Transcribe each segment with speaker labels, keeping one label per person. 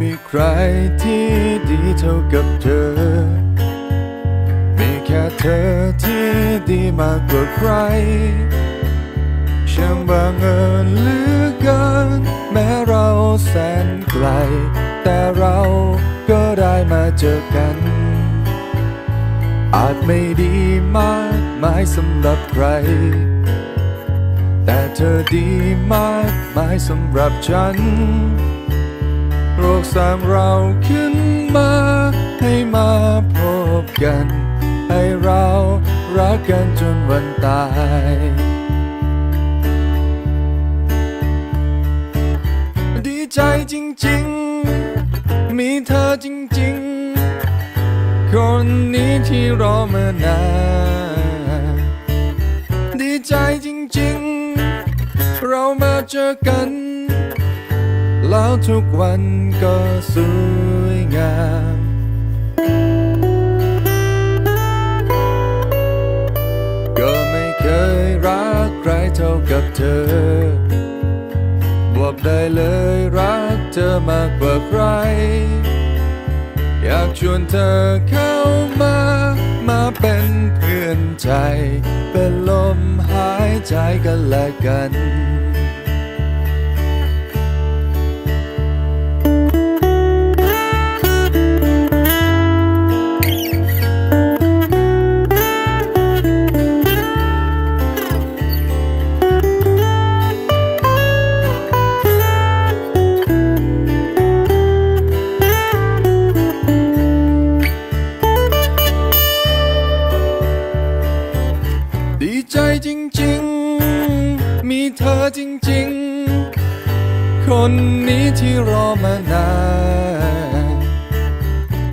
Speaker 1: มีใครที่ดีเท่ากับเธอ มีแค่เธอที่ดีมากกว่าใคร ช่างบังเอิญเหลือเกิน แม้เราแสนไกล แต่เราก็ได้มาเจอกัน อาจไม่ดีมากมายสำหรับใคร แต่เธอดีมากมายสำหรับฉัน โรคสางเราขึ้นมา ให้มาพบกัน ให้เรารักกันจนวันตายดีใจจริงๆ มีเธอจริงๆ คนนี้ที่รอมานานดีใจจริงๆ เรามาเจอกัน แล้วทุกวันก็สวยงามก็ไม่เคยรักใครเท่ากับเธอ บอกได้เลยรักเธอมากกว่าใคร อยากชวนเธอเข้ามา มาเป็นเพื่อนใจ เป็นลมหายใจกันและกัน เธอจริงๆ คนนี้ที่รอมานาน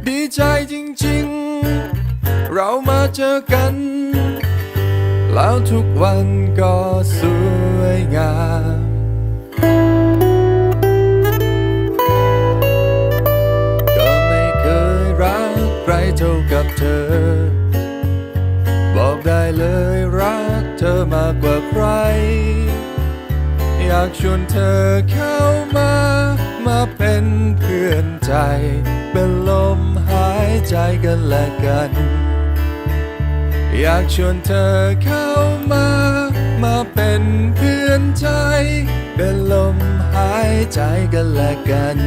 Speaker 1: ดีใจจริงๆ เรามาเจอกัน แล้วทุกวันก็สวยงามก็ไม่เคยรักใครเท่ากับเธอ บอกได้เลยรักเธอมากกว่าใครากชวนเธอเข้ามา มาเป็นเพื่อนใจ เป็นลมหายใจกันและกัน อยากชวนเธอเข้ามา มาเป็นเพื่อนใจ เป็นลมหายใจกันและกัน